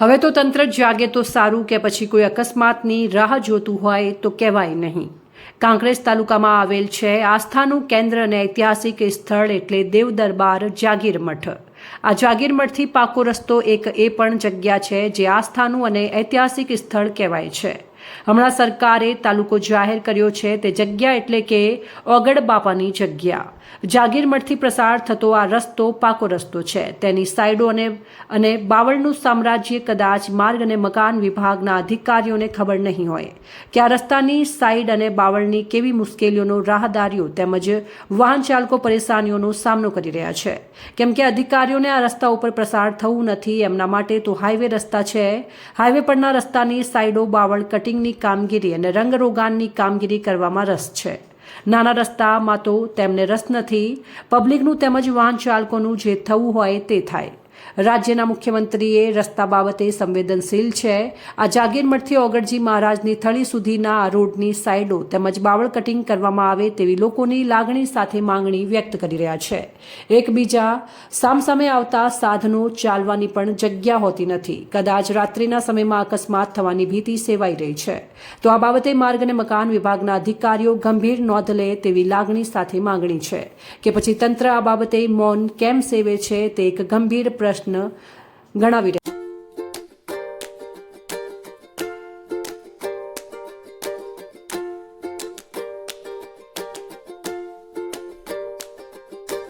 હવે તો તંત્ર જાગે તો સારું કે પછી કોઈ અકસ્માતની રાહ જોતું હોય તો કહેવાય નહીં. કાંકરેજ તાલુકામાં આવેલ છે. આસ્થાનું કેન્દ્ર અને ઐતિહાસિક સ્થળ એટલે દેવ દરબાર જાગીર મઠ આ જાગીર મઠથી પાકો રસ્તો એક એ પણ જગ્યા છે જે આસ્થાનું અને ઐતિહાસિક સ્થળ કહેવાય છે. હમણાં સરકારે તાલુકો જાહેર કર્યો છે તે જગ્યા એટલે કે ઓગડ બાપાની જગ્યા. જાગીરમઠથી પ્રસાર થતો આ રસ્તો પાકો રસ્તો છે. તેની સાઈડો અને અને બાવળનું સામ્રાજ્ય કદાચ માર્ગ અને મકાન વિભાગના અધિકારીઓને ખબર નહીં હોય. કે આ રસ્તાની સાઈડ અને બાવળની કેવી મુશ્કેલીઓનો રાહદારીઓ તેમજ વાહન ચાલકો પરેશાનીઓનો સામનો કરી રહ્યા છે. કેમ કે અધિકારીઓને આ રસ્તા ઉપર પ્રસાર થવું નથી, એમના માટે તો હાઈવે રસ્તા છે. હાઈવે પરના રસ્તાની સાઈડો બાવળ કટિંગની કામગીરી અને રંગરોગાનની કામગીરી કરવામાં રસ છે. નાના રસ્તામાં તો તેમને રસ નથી. પબ્લિકનું તેમજ વાહન ચાલકોનું જે થવું હોય તે થાય. રાજ્યના મુખ્યમંત્રીએ રસ્તા બાબતે સંવેદનશીલ છે. આ જાગીરમઠથી ઓગળજી મહારાજની થળી સુધીના આ રોડની સાઇડો તેમજ બાવળ કટિંગ કરવામાં આવે તેવી લોકોની લાગણી સાથે માંગણી વ્યક્ત કરી રહ્યા છે. એકબીજા સામસામે આવતા સાધનો ચાલવાની પણ જગ્યા હોતી નથી. કદાચ રાત્રિના સમયમાં અકસ્માત થવાની ભીતિ સેવાઈ રહી છે. તો આ બાબતે માર્ગ અને મકાન વિભાગના અધિકારીઓ ગંભીર નોંધ લે તેવી લાગણી સાથે માંગણી છે કે પછી તંત્ર આ બાબતે મૌન કેમ સેવે છે તે એક ગંભીર પ્રશ્ન ગણાવી